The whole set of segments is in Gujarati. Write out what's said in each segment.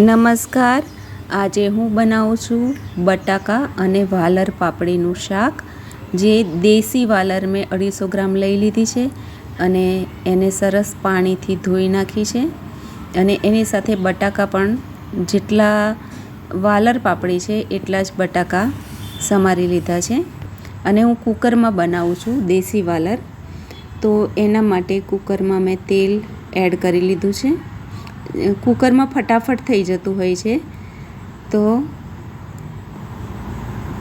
નમસ્કાર. આજે હું બનાવું છું બટાકા અને વાલર પાપડીનું શાક. જે દેશી વાલર મેં અઢીસો ગ્રામ લઈ લીધી છે અને એને સરસ પાણીથી ધોઈ નાખી છે. અને એની સાથે બટાકા પણ જેટલા વાલર પાપડી છે એટલા જ બટાકા સમારી લીધા છે. અને હું કૂકરમાં બનાવું છું દેશી વાલર. તો એના માટે કૂકરમાં મેં તેલ એડ કરી લીધું છે. કુકરમાં ફટાફટ થઈ જતું હોય છે. તો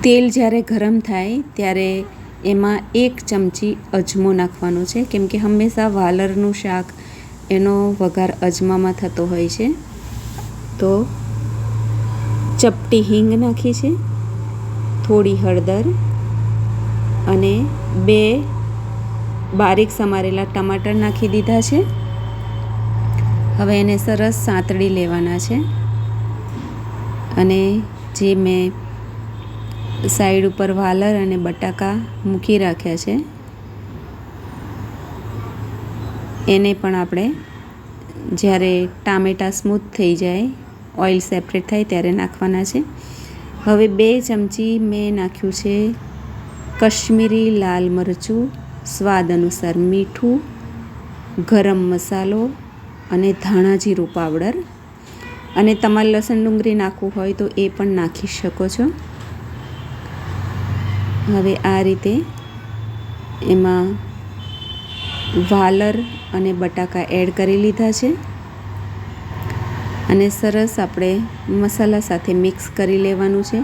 તેલ જ્યારે ગરમ થાય ત્યારે એમાં એક ચમચી અજમો નાખવાનો છે. કેમ કે હંમેશા વાલરનું શાક એનો વઘાર અજમામાં થતો હોય છે. તો ચપટી હિંગ નાખી છે, થોડી હળદર અને બે બારીક સમારેલા ટમાટર નાખી દીધા છે. હવે એને સરસ સાંતળી લેવાના છે. અને જે મેં સાઈડ ઉપર વાલર અને બટાકા મૂકી રાખ્યા છે, એને પણ આપણે જ્યારે ટામેટાં સ્મૂથ થઈ જાય, ઓઇલ સેપરેટ થાય ત્યારે નાખવાના છે. હવે બે ચમચી મેં નાખ્યું છે કશ્મીરી લાલ મરચું, સ્વાદ અનુસાર મીઠું, ગરમ મસાલો અને ધાણા જીરું પાવડર અને તમારે લસણ ડુંગળી નાખવું હોય તો એ પણ નાખી શકો છો. હવે આ રીતે એમાં વાલર અને બટાકા એડ કરી લીધા છે. અને સરસ આપણે મસાલા સાથે મિક્સ કરી લેવાનું છે.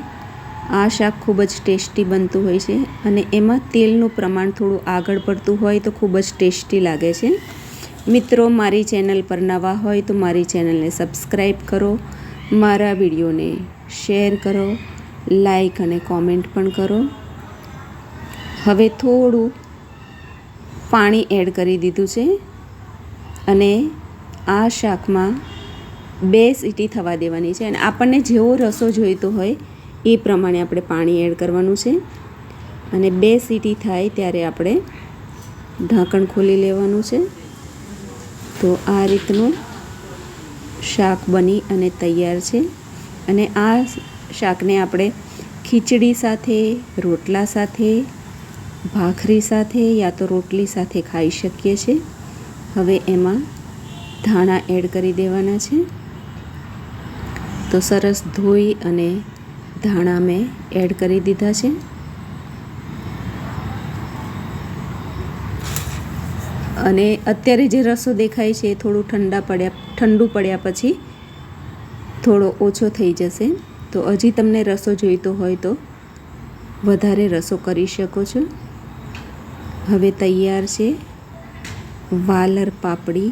આ શાક ખૂબ જ ટેસ્ટી બનતું હોય છે અને એમાં તેલનું પ્રમાણ થોડું આગળ પડતું હોય તો ખૂબ જ ટેસ્ટી લાગે છે. મિત્રો, મારી ચેનલ પર નવા હોય તો મારી ચેનલને સબસ્ક્રાઈબ કરો, મારા વિડીયોને શેર કરો લાઈક અને કોમેન્ટ પણ કરો. હવે થોડું પાણી એડ કરી દીધું છે અને આ શાકમાં બે સીટી થવા દેવાની છે અને આપણને જેવો રસો જોઈતો હોય એ પ્રમાણે આપણે પાણી એડ કરવાનું છે. અને બે સીટી થાય ત્યારે આપણે ઢાંકણ ખોલી લેવાનું છે. તો આ રીતનું શાક બની અને તૈયાર છે. અને આ શાકને આપણે ખીચડી સાથે, રોટલા સાથે, ભાખરી સાથે યા તો રોટલી સાથે ખાઈ શકીએ છીએ હવે એમાં ધાણા એડ કરી દેવાના છે. તો સરસ ધોઈ અને ધાણા મેં એડ કરી દીધા છે. અને અત્યારે જે રસો દેખાય છે એ થોડું ઠંડા પડ્યા, ઠંડુ પડ્યા પછી થોડો ઓછો થઈ જશે. તો હજી તમને રસો જોઈતો હોય તો વધારે રસો કરી શકો છો. હવે તૈયાર છે વાલર પાપડી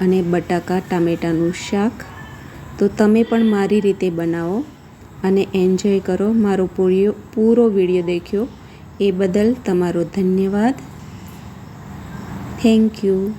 અને બટાકા ટામેટાનું શાક. તો તમે પણ મારી રીતે બનાવો અને એન્જોય કરો મારો પૂરો પૂરો વીડિયો દેખ્યો. એ બદલ તમારો ધન્યવાદ. Thank you